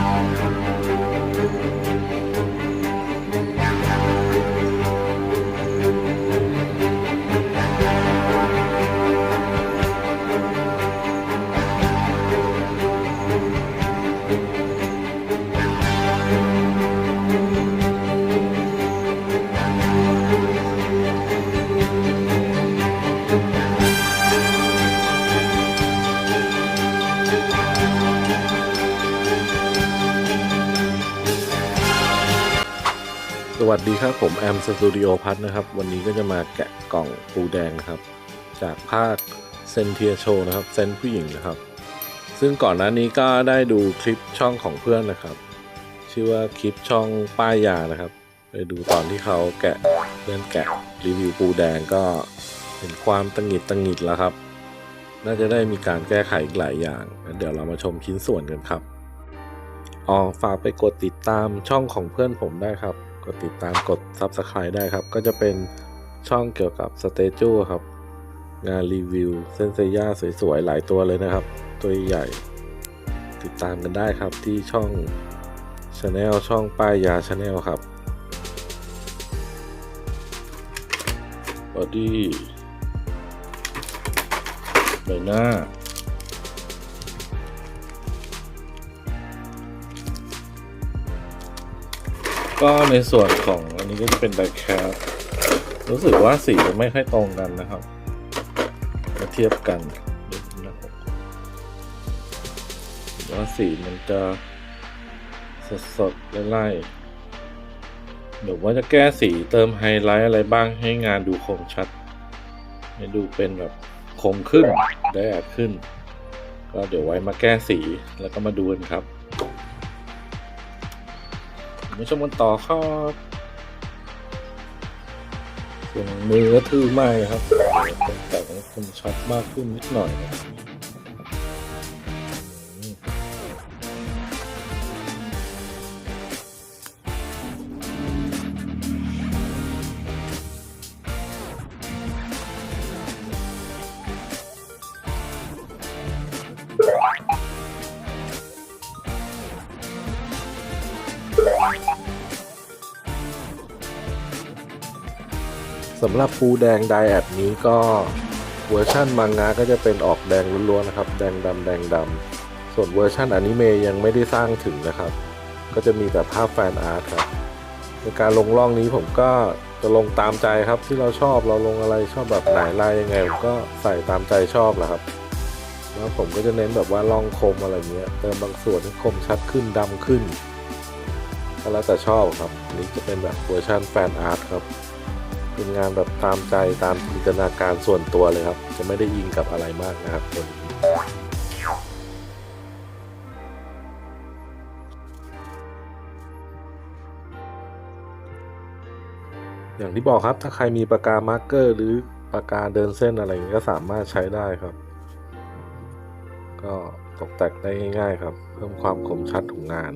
ส วัสดีครับผมแอมสตูดิโอพัทนะครับ วันนี้ก็จะมาแกะกล่องปูแดงครับ จากภาคเซนเทียโชนะครับเซนผู้หญิงนะครับ ซึ่งก่อนหน้านี้ก็ได้ดูคลิปช่องของเพื่อนนะครับ ชื่อว่าคลิปช่องป้ายยานะครับไปดูตอนที่เขาแกะเพื่อนแกะรีวิวปูแดงก็เห็นความตังหิดตังหิดแล้วครับ น่าจะได้มีการแก้ไขอีกหลายอย่าง เดี๋ยวเรามาชมชิ้นส่วนกันครับอ๋อฝากไปกดติดตามช่องของเพื่อนผมได้ครับ ดติดตามกด Subscribe ได้ครับ ก็จะเป็นช่องเกี่ยวกับสเตจูครับ งานรีวิวเซนเซย่าสวยๆ หลายตัวเลยนะครับ ตัวใหญ่ ติดตามกันได้ครับที่ช่อง Channel ช่องป้ายยา Channel ครับบอดี้ใบหน้า ก็ในส่วนของอันนี้ก็จะเป็นไดแคสรู้สึกว่าสีไม่ค่อยตรงกันนะครับมาเทียบกันว่าสีมันจะสดสดๆไล่ๆเดี๋ยวว่าจะแก้สีเติมไฮไลท์อะไรบ้างให้งานดูคมชัด ให้ดูเป็นแบบคมขึ้นได้แอดขึ้น ก็เดี๋ยวไว้มาแก้สีแล้วก็มาดูกันครับ มาชมกันต่อครับส่วนมือก็ทื่อมากครับแต่ของคมชัดมากขึ้นนิดหน่อยนะำหรับปูแดงไดแอดนี้ก็เวอร์ชั่นมังงะก็จะเป็นออกแดงล้วนๆนะครับ แดงดำแดงดำส่วนเวอร์ชั่นอนิเมะยังไม่ได้สร้างถึงนะครับ ก็จะมีแต่ภาพแฟนอาร์ตครับในการลงร่องนี้ผมก็จะลงตามใจครับที่เราชอบเราลงอะไรชอบแบบไหนลายยังไงผมก็ใส่ตามใจชอบแหละครับ แล้วผมก็จะเน้นแบบว่าร่องคมอะไรเงี้ยเติมบางส่วนให้คมชัดขึ้นดำขึ้นก็แล้วแต่ชอบครับนี้จะเป็นแบบเวอร์ชันแฟนอาร์ตครับ เป็นงานแบบตามใจตามจินตนาการส่วนตัวเลยครับ จะไม่ได้อิงกับอะไรมากนะครับตัวนี้อย่างที่บอกครับถ้าใครมีปากกามาร์กเกอร์ หรือปากกาเดินเส้นอะไรอย่างนี้ก็สามารถใช้ได้ครับ ก็ตกแต่งได้ง่าย ๆ ครับ เพิ่มความคมชัดของงาน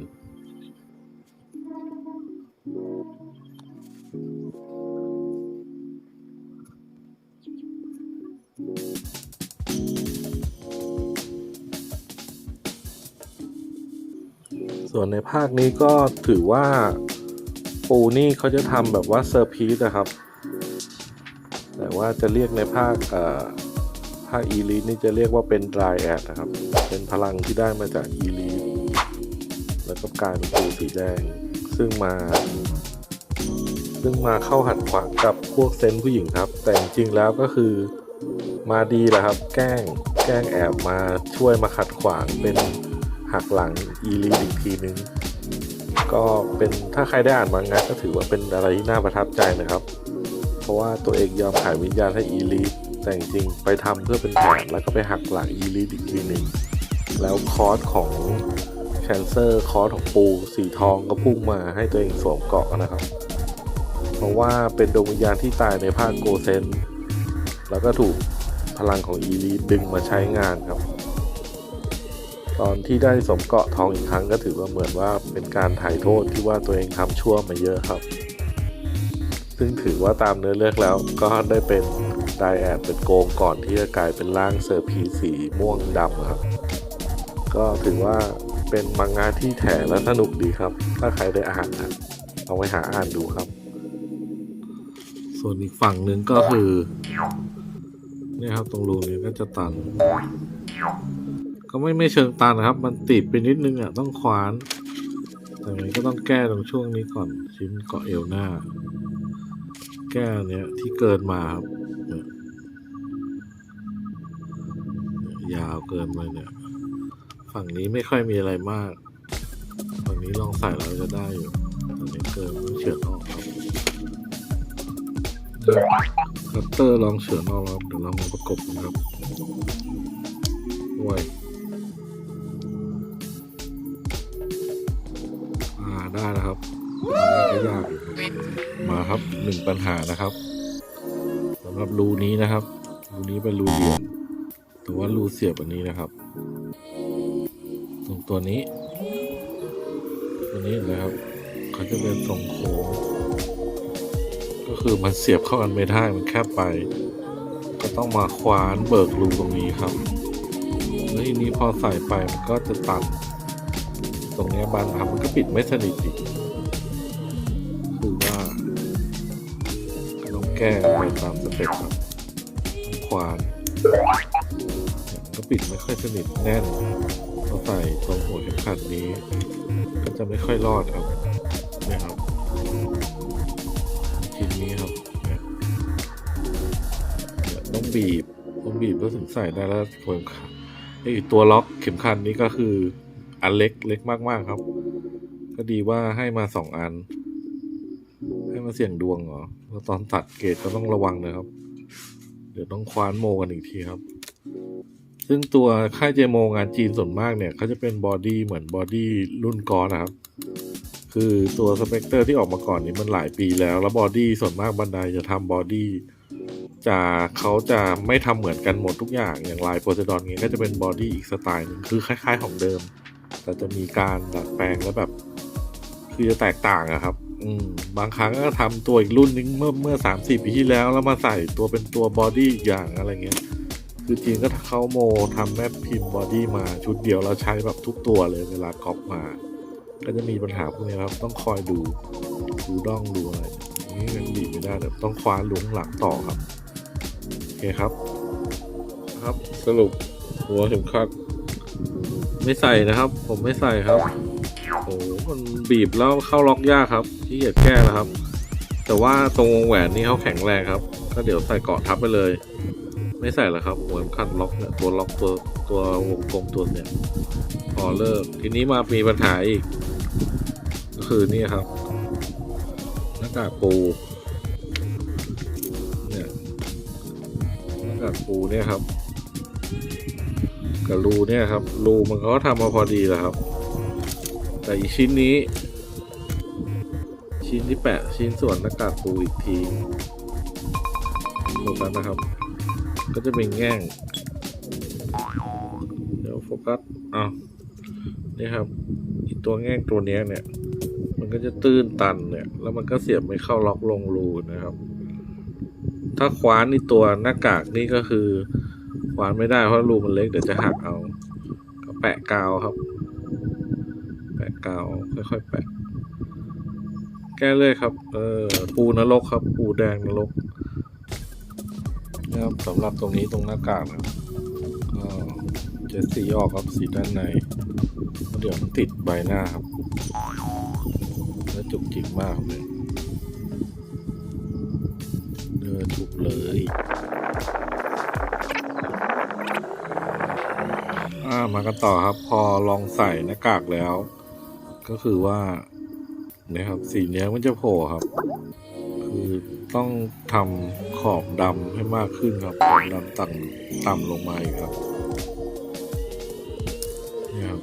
ส่วนในภาคนี้ก็ถือว่าปูนี่เขาจะทำแบบว่าเซอร์พีสนะครับ แต่ว่าจะเรียกในภาคเอ่อภาคอีลีนี่จะเรียกว่าเป็น dry a d นะครับ เป็นพลังที่ได้มาจากอีลีแล้วก็กลายเป็นปูสีแดง ซึ่งมา ซึ่งมาเข้าหัดขวางกับพวกเซนผู้หญิงครับ แต่จริงแล้วก็คือมาดีแหละครับ แกล้ง แกล้งแอบมาช่วยมาขัดขวางเป็น หักหลังอีลีอีกทีนึง ก็เป็นถ้าใครได้อ่านมังงะก็ถือว่าเป็นอะไรที่น่าประทับใจนะครับ เพราะว่าตัวเองยอมขายวิญญาณให้อีลีแต่จริงไปทำเพื่อเป็นแผนแล้วก็ไปหักหลังอีลีอีกทีหนึ่งแล้วคอร์สของแคนเซอร์คอร์สของปูสีทองก็พุ่งมาให้ตัวเองสวมเกาะนะครับ เพราะว่าเป็นดวงวิญญาณที่ตายในภาคโกเซน แล้วก็ถูกพลังของอีลีดึงมาใช้งานครับ ตอนที่ได้สมเกาะทองอีกครั้งก็ถือว่าเหมือนว่าเป็นการถ่ายโทษที่ว่าตัวเองทำชั่วมาเยอะครับ ซึ่งถือว่าตามเนื้อเรื่องแล้วก็ได้เป็นไดแอดเป็นโกงก่อนที่จะกลายเป็นร่างเซอร์พีสีม่วงดำครับ ก็ถือว่าเป็นมังงะที่แถและสนุกดีครับ ถ้าใครได้อ่านนะลองไปหาอ่านดูครับ ส่วนอีกฝั่งหนึ่งก็คือเนี่ยครับตรงรูนี้ก็จะตัน ก็ไม่ไม่เชิงตันนะครับ มันติดไปนิดนึงอะต้องควานแต่มันก็ต้องแก้ตรงช่วงนี้ก่อน ชิ้นเกาะเอวหน้า แก้เนี้ยที่เกินมาครับยาวเกินไปเนี่ย ฝั่งนี้ไม่ค่อยมีอะไรมาก ฝั่งนี้ลองใส่แล้วจะได้อยู่ฝั่งนี้เกินต้องเฉือนออกครับคัตเตอร์ลองเฉือนออกแล้วเดี๋ยวเรามาประกบกันครับด้ ได้แล้วครับก็ยากอยู่มาครับหนึ่งปัญหานะครับสำหรับรูนี้นะครับรูนี้เป็นรูเดียวแต่ว่ารูเสียบอันนี้นะครับ ตรงตัวนี้ ตัวนี้นะครับเขาจะเป็นทรงโค้งก็คือมันเสียบเข้ากันไม่ได้มันแคบไป ก็ต้องมาคว้านเบิกรูตรงนี้ครับแล้วทีนี้พอใส่ไปมันก็จะตัน ตรงนี้บานอันมันก็ปิดไม่สนิทอีกคือว่าต้องแก้ไปตามสเต็ปครับควานเนี่ยมันก็ปิดไม่ค่อยสนิทแน่นพอใส่ตรงหัวเข็มขัดนี้ ก็จะไม่ค่อยรอดครับเนี่ครับชิ้นนี้ครับเนี่ยต้องบีบต้องบีบแล้วถึงใส่ได้แล้วหัวเข็มขัดไอ้ตัวล็อกเข็มขัดนี้ก็คือ อันเล็กเล็กมาก ๆ ครับ ก็ดีว่าให้มาสองอัน ให้มาเสี่ยงดวงเหรอแล้วตอนตัดเกรดก็ต้องระวังนะครับ เดี๋ยวต้องคว้านโมกันอีกทีครับ ซึ่งตัวค่ายเจโมงานจีนส่วนมากเนี่ยเขาจะเป็นบอดี้เหมือนบอดี้รุ่นกอนนะครับ คือตัวสเปกเตอร์ที่ออกมาก่อนนี้มันหลายปีแล้ว แล้วบอดี้ส่วนมากบันไดจะทำบอดี้จะเขาจะไม่ทำเหมือนกันหมดทุกอย่างอย่างลายโพไซดอนเงี้ยก็จะเป็นบอดี้อีกสไตล์หนึงคือคล้าย ๆ ของเดิม แต่จะมีการดัดแปลงแล้วแบบคือจะแตกต่างอะครับ อืม บางครั้งก็ทำตัวอีกรุ่นนึงเมื่อเมื่อสามสี่ปีที่แล้ว แล้วมาใส่ตัวเป็นตัวบอดี้อีกอย่างอะไรเงี้ย คือจีนก็เขาโมทำแม่พิมพ์บอดี้มาชุดเดียวแล้วใช้แบบทุกตัวเลยเวลาก๊อปมา ก็จะมีปัญหาพวกนี้ครับ ต้องคอยดู ดูด้องดูอะไรนี่ยังบีไม่ได้แต่ต้องคว้าหลวงหลังต่อครับ โอเคครับ ครับสรุปหัวเข็มขัด ไม่ใส่นะครับ ผมไม่ใส่ครับโอ้โหมันบีบแล้วเข้าล็อกยากครับที่เหยียดแก้นะครับ แต่ว่าตรงวงแหวนนี่เขาแข็งแรงครับ ก็เดี๋ยวใส่เกาะทับไปเลย ไม่ใส่แล้วครับหัวคันล็อกเนี่ยตัวล็อกตัวตัววงกลมตัวเนี่ยพอเลิกทีนี้มามีปัญหาอีกก็คือนี่ครับหน้ากากปูเนี่ยหน้ากากปูเนี่ยครับ กับรูเนี่ยครับ รูมันก็ทำมาพอดีแหละครับ แต่อีกชิ้นนี้ ชิ้นที่แปะชิ้นส่วนหน้ากากปูอีกทีตรงนั้นนะครับ ก็จะเป็นแง่ง เดี๋ยวโฟกัสอ้าวนี่ครับอีตัวแง่งตัวนี้เนี่ย มันก็จะตื้นตันเนี่ย แล้วมันก็เสียบไม่เข้าล็อกลงรูนะครับ ถ้าคว้านนี่ตัวหน้ากากนี่ก็คือ ว้านไม่ได้เพราะรูมันเล็กเดี๋ยวจะหักเอา ก็แปะกาวครับ แปะกาวค่อยๆแปะ แก้เลยครับ เออปูนรกครับ ปูแดงนรกนะครับสำหรับตรงนี้ตรงหน้ากากนะครับก็จะสีออกครับสีด้านในเดี๋ยวติดใบหน้าครับ แล้วจุกจิกมากเลยเลือจุกเลย อ่ามากันต่อครับ พอลองใส่หน้ากากแล้ว ก็คือว่าเนี่ยครับ สีเนี้ยมันจะโผล่ครับ คือต้องทำขอบดำให้มากขึ้นครับขอบดำต่ำต่ำลงมาอีกครับนี่ครับ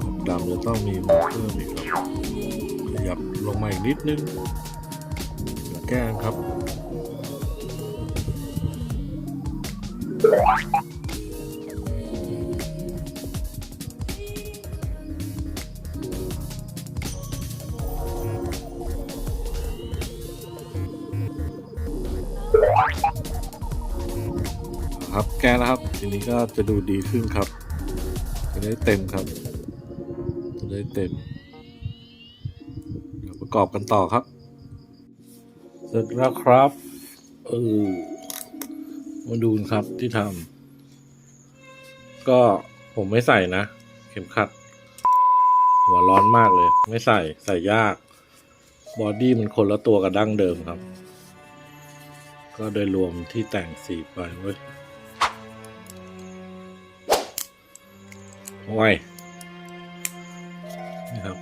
ขอบดำจะต้องมีมาเพิ่มอีกครับขยับลงมาอีกนิดนึงแก้ครับ แก้แล้วครับ ทีนี้ก็จะดูดีขึ้นครับ จะได้เต็มครับ จะได้เต็ม เดี๋ยวประกอบกันต่อครับ เสร็จแล้วครับเออมาดูครับที่ทำก็ผมไม่ใส่นะ เข็มขัด หัวร้อนมากเลย ไม่ใส่ใส่ยาก บอดี้มันคนละตัวกับดั้งเดิมครับ ก็โดยรวมที่แต่งสีไปเว้ย โอ้ยนี่ครับ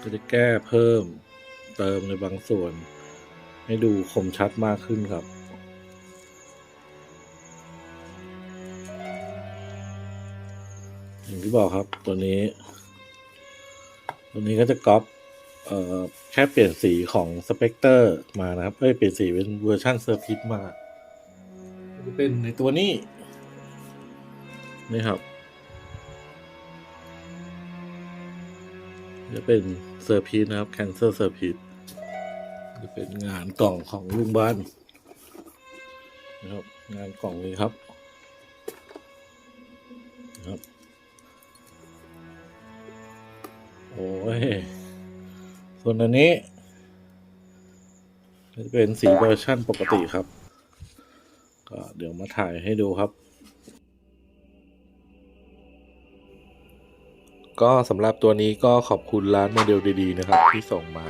ก็จะแก้เพิ่มเติมในบางส่วน ให้ดูคมชัดมากขึ้นครับอย่างที่บอกครับตัวนี้ ตัวนี้ก็จะก๊อปเอ่อแค่เปลี่ยนสีของสเปกเตอร์มานะครับเอ้ยเปลี่ยนสีเป็นเวอร์ชันเซอร์พิทมาจะเป็นในตัวนี้ นี่ครับ จะเป็นเซอร์พีนะครับแคนเซอร์เซอร์พีจะเป็นงานกล่องของลุงบ้านนะครับ งานกล่องนี้ครับนะครับโอ้ยส่วนอันนี้จะเป็นสีเวอร์ชั่นปกติครับ ก็เดี๋ยวมาถ่ายให้ดูครับ ก็สำหรับตัวนี้ก็ขอบคุณร้านโมเดลดีๆนะครับ ที่ส่งมา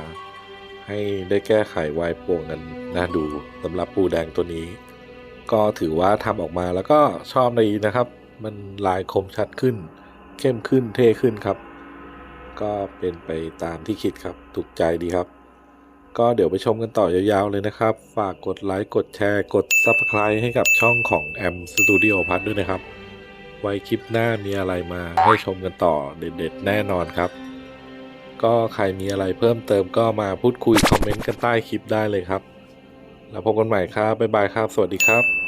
ให้ได้แก้ไขวายโป่งกันน่าดูสำหรับปูแดงตัวนี้ ก็ถือว่าทำออกมาแล้วก็ชอบดีนะครับ มันลายคมชัดขึ้น เข้มขึ้นเท่ขึ้นครับ ก็เป็นไปตามที่คิดครับถูกใจดีครับ ก็เดี๋ยวไปชมกันต่อยาวๆเลยนะครับ ฝากกดไลค์กดแชร์ กด Subscribe ให้กับช่องของ M Studio พัทด้วยนะครับ ไว้คลิปหน้ามีอะไรมาให้ชมกันต่อเด็ดๆแน่นอนครับ ก็ใครมีอะไรเพิ่มเติมก็มาพูดคุยคอมเมนต์กันใต้คลิปได้เลยครับ แล้วพบกันใหม่ครับบ๊ายบายครับ สวัสดีครับ